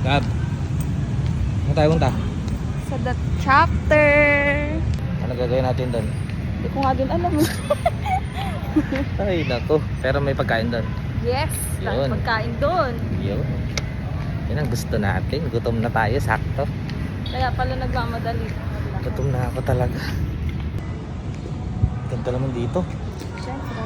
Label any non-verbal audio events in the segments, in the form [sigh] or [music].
Gab. Ano tayo punta? Sa the chapter. Ano gagawin natin doon? Hindi ko nga din alam. [laughs] Ay, nako. Pero may pagkain doon. yes, Yun. pagkain doon. Yun. Yan ang gusto natin. Gutom na tayo, sakto. Kaya pala nagmamadali. Gutom na ako talaga. Ganda naman dito. Siyempre.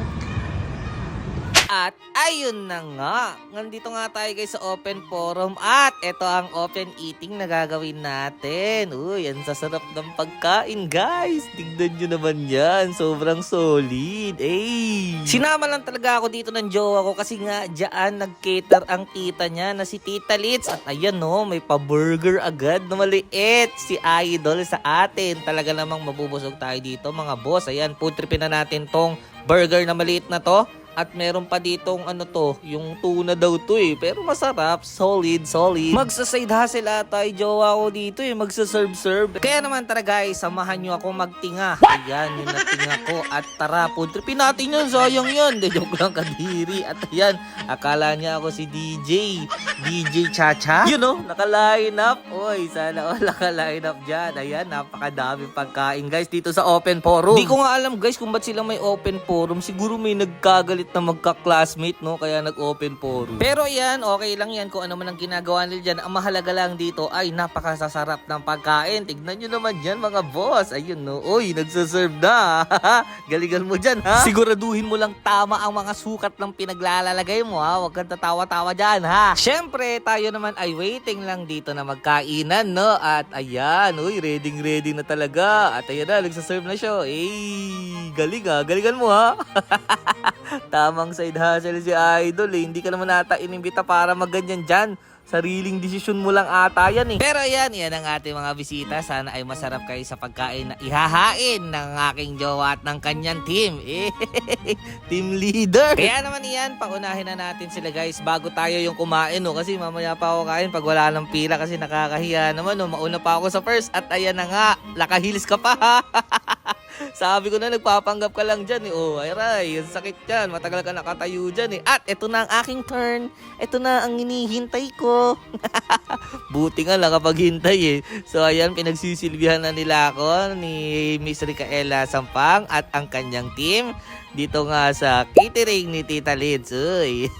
At ayun na nga, nandito nga tayo guys sa open forum at ito ang open eating na gagawin natin. Uy, ang sasarap ng pagkain guys. Tignan nyo naman yan, sobrang solid. Eh. Sinama lang talaga ako dito ng jowa ko kasi nga dyan nag-cater ang tita niya na si Tita Litz. At ayan no, may pa-burger agad na maliit si Idol sa atin. Talaga namang mabubusog tayo dito mga boss. Ayan, food tripin na natin tong burger na maliit na to. At meron pa ditong ano to, yung tuna daw to eh. Pero masarap, solid, solid. Magsaside hustle ata ay jowa ko dito eh. Magsaserve-serve. Kaya naman tara guys, samahan nyo ako magtinga. Ayan, yung natinga ko. At tara, food tripin natin yun. Sayang yun. De, joke lang kadiri. At ayan, akala niya ako si DJ. DJ Chacha. You know, naka-line up. Oy, sana all naka-line up dyan. Ayan, napakadaming pagkain guys dito sa open forum. Di ko nga alam guys kung ba't sila may open forum. Siguro may nagkagalit na magka-classmate, no? Kaya nag-open forum. Pero yan, okay lang yan kung ano man ang ginagawa nila dyan. Ang mahalaga lang dito ay napakasasarap ng pagkain. Tignan nyo naman dyan mga boss. Ayun, no? Uy, nagsaserve na. [laughs] Galingan mo dyan, ha? Siguraduhin mo lang tama ang mga sukat ng pinaglalalagay mo, ha? Huwag kang tatawa-tawa dyan, ha? Siyempre, tayo naman ay waiting lang dito na magkainan, no? At ayan, uy, ready-ready na talaga. At ayan na, nagsaserve na siya. Eh, galing ha. Galingan mo, ha? [laughs] Tamang side hustle si Idol eh. Hindi ka naman ata inimbita para magganyan dyan. Sariling desisyon mo lang ata yan eh. Pero yan, yan ang ating mga bisita. Sana ay masarap kayo sa pagkain na ihahain ng aking jowa at ng kanyang team. Eh, [laughs] team leader. Kaya naman yan, paunahin na natin sila guys bago tayo yung kumain no. Kasi mamaya pa ako kain pag wala ng pila kasi nakakahiya naman no. Mauna pa ako sa first at ayan na nga, lakahils ka pa ha. [laughs] Sabi ko na nagpapanggap ka lang dyan eh. Oh, ang sakit dyan. Matagal ka nakatayo dyan eh. At ito na ang aking turn. Ito na ang hinihintay ko. [laughs] Buti nga nakapaghintay eh. So ayan, pinagsisilbihan na nila ako ni Miss Ricaela Sampang at ang kanyang team dito nga sa catering ni Tita Lids. Uy.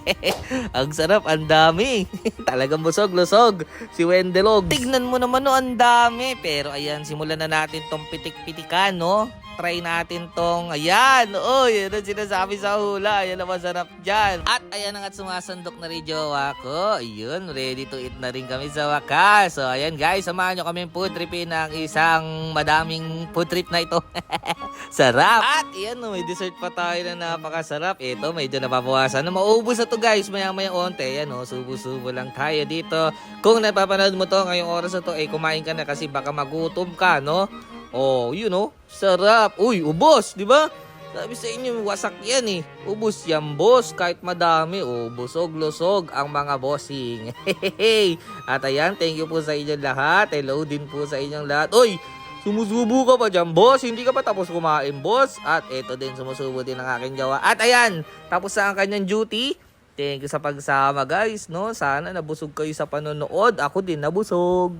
[laughs] ang sarap, ang dami. [laughs] Talagang busog-lusog. Si Wendelog. Tignan mo naman no, ang dami. Pero ayan, simulan na natin tong pitik-pitikan, no? Try natin tong, ayan, yan ang sinasabi sa hula. Ayan ang masarap dyan. At ayan ang at sumasandok na rin jowa ko. Ayun, ready to eat na rin kami sa wakas. So, ayan guys, samahan nyo kami food tripin ng isang madaming food trip na ito. [laughs] Sarap! At yan, no, may dessert pa tayo na napakasarap. Ito, medyo napapawasan. Na maubos na to guys, maya-maya onte. Yan, no, subo-subo lang tayo dito. Kung napapanood mo to ngayong oras na to, eh, kumain ka na kasi baka magutom ka, no? Oh, you know, sarap. Uy, ubos, di ba? Sabi sa inyo, wasak yan eh. Ubos yan, boss. Kahit madami, oh, busog-lusog ang mga bossing. [laughs] At ayan, thank you po sa inyong lahat. Hello din po sa inyong lahat. Uy, sumusubo ka pa dyan, boss. Hindi ka pa tapos kumain, boss. At eto din, sumusubo din ang aking jawa. At ayan, tapos na ang kanyang duty. Thank you sa pagsama, guys. No? Sana nabusog kayo sa panonood. Ako din nabusog.